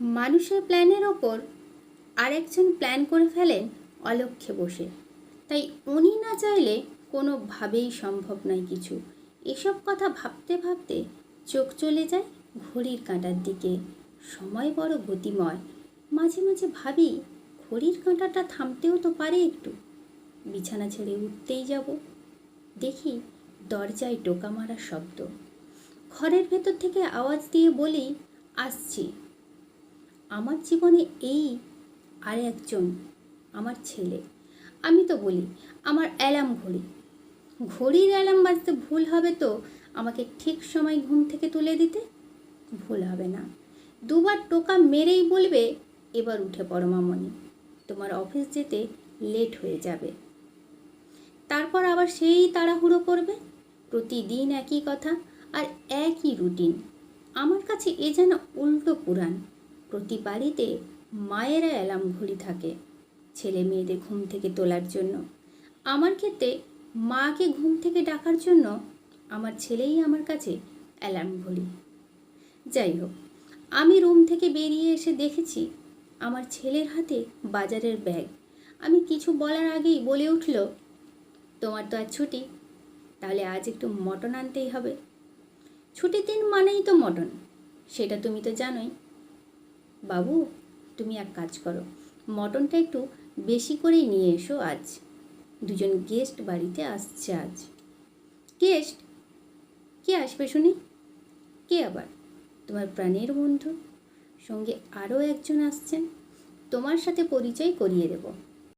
মানুষের প্ল্যানের ওপর আরেকজন প্ল্যান করে ফেলেন অলক্ষ্যে বসে। তাই উনি না চাইলে কোনোভাবেই সম্ভব নয় কিছু। এসব কথা ভাবতে ভাবতে চোখ চলে যায় ঘড়ির কাঁটার দিকে। সময় বড় গতিময়। মাঝে মাঝে ভাবি, ঘড়ির কাঁটাটা থামতেও তো পারে একটু। বিছানা ছেড়ে উঠতেই যাব। দেখি দরজায় টোকা মারার শব্দ। ঘরের ভেতর থেকে আওয়াজ দিয়ে বলি, আসছি। আমার জীবনে এই আর একজন আমার ছেলে। আমি তো বলি, আমার অ্যালার্ম ঘড়ি। ঘড়ির অ্যালার্ম বাজতে ভুল হবে তো আমাকে ঠিক সময় ঘুম থেকে তুলে দিতে? ভুল হবে না। দুবার টোকা মেরেই বলবে, এবার উঠে পড়ো মামনি। তোমার অফিস যেতে লেট হয়ে যাবে। তারপর আবার সেই তাড়াহুড়ো করবে? প্রতিদিন একই কথা আর একই রুটিন। আমার কাছে এ যেন উল্টো পুরাণ। প্রতি বাড়িতে মায়েরা অ্যালার্ম ঘড়ি থাকে, ছেলে মেয়েদের ঘুম থেকে তোলার জন্য। আমার ক্ষেত্রে মাকে ঘুম থেকে ডাকার জন্য আমার ছেলেই আমার কাছে অ্যালার্ম ঘড়ি যাই হোক, আমি রুম থেকে বেরিয়ে এসে দেখেছি আমার ছেলের হাতে বাজারের ব্যাগ। আমি কিছু বলার আগেই বলে উঠল, তোমার তো আজ ছুটি, তাহলে আজ একটু মটন আনতেই হবে। ছুটির দিন মানেই তো মটন, সেটা তুমি তো জানোই। বাবু, তুমি এক কাজ করো। মটনটা একটু বেশি করেই নিয়ে এসো আজ। দুজন গেস্ট বাড়িতে আসছে আজ। গেস্ট কে আসবে শুনি? কে আবার? তোমার প্রাণের বন্ধু। সঙ্গে আরও একজন আসছেন। তোমার সাথে পরিচয় করিয়ে দেব।